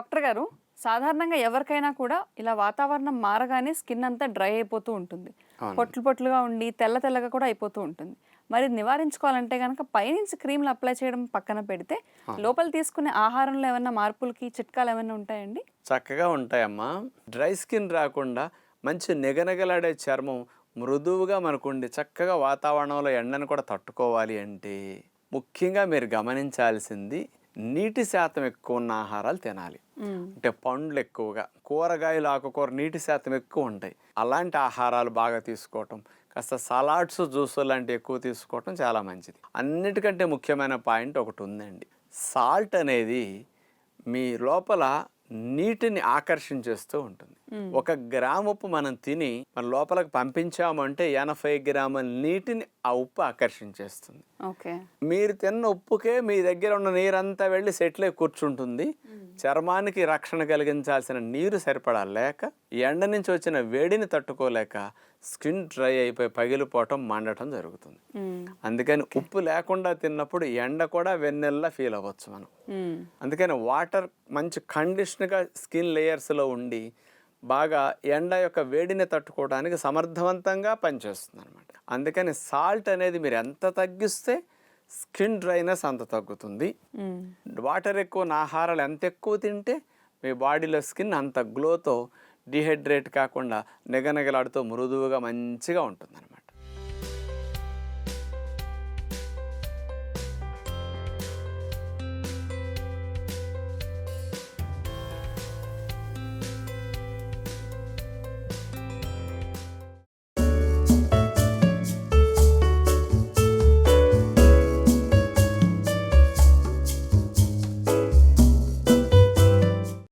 Doctor గారు సాధారణంగా ఎవరికైనా కూడా ఇలా వాతావరణం మారగానే స్కిన్ అంతా డ్రై అయిపోతూ ఉంటుంది. పొట్లు పొట్లుగా ఉండి తెల్ల తెల్లగా కూడా అయిపోతూ ఉంటుంది. మరి నివారించుకోవాలంటే కనుక పైనుంచి క్రీమ్లు అప్లై చేయడం పక్కన పెడితే లోపల తీసుకునే ఆహారంలో ఏమైనా మార్పులకి చిట్కాలు ఏమైనా ఉంటాయండి? చక్కగా ఉంటాయమ్మా. డ్రై స్కిన్ రాకుండా మంచి నిగనగలాడే చర్మం మృదువుగా మనకుండి చక్కగా వాతావరణంలో ఎండను కూడా తట్టుకోవాలి అంటే ముఖ్యంగా మీరు గమనించాల్సింది నీటి శాతం ఎక్కువ ఉన్న ఆహారాలు తినాలి. అంటే పండ్లు ఎక్కువగా కూరగాయలు ఆకుకూర నీటి శాతం ఎక్కువ ఉంటాయి. అలాంటి ఆహారాలు బాగా తీసుకోవటం కాస్త సలాడ్స్ జ్యూస్ లాంటివి ఎక్కువ తీసుకోవటం చాలా మంచిది. అన్నిటికంటే ముఖ్యమైన పాయింట్ ఒకటి ఉందండి. సాల్ట్ అనేది మీ లోపల నీటిని ఆకర్షించేస్తూ ఉంటుంది. ఒక గ్రాము ఉప్పు మనం తిని మన లోపలికి పంపించామంటే ఎనభై గ్రాముల నీటిని ఆ ఉప్పు ఆకర్షించేస్తుంది. మీరు తిన్న ఉప్పుకే మీ దగ్గర ఉన్న నీరంతా వెళ్ళి సెటిల్ అయి కూర్చుంటుంది. చర్మానికి రక్షణ కలిగించాల్సిన నీరు సరిపడా లేక ఎండ నుంచి వచ్చిన వేడిని తట్టుకోలేక స్కిన్ డ్రై అయిపోయి పగిలిపోవటం మండటం జరుగుతుంది. అందుకని ఉప్పు లేకుండా తిన్నప్పుడు ఎండ కూడా వెన్నెల్లా ఫీల్ అవ్వచ్చు మనం. అందుకని వాటర్ మంచి కండిషన్గా స్కిన్ లేయర్స్లో ఉండి బాగా ఎండ యొక్క వేడిని తట్టుకోవడానికి సమర్థవంతంగా పనిచేస్తుంది అనమాట అందుకని సాల్ట్ అనేది మీరు ఎంత తగ్గిస్తే స్కిన్ డ్రైనెస్ అంత తగ్గుతుంది. వాటర్ ఎక్కువ ఆహారాలు ఎంత ఎక్కువ తింటే మీ బాడీలో స్కిన్ అంత గ్లోతో డిహైడ్రేట్ కాకుండా నిగనిగలాడుతూ మృదువుగా మంచిగా ఉంటుంది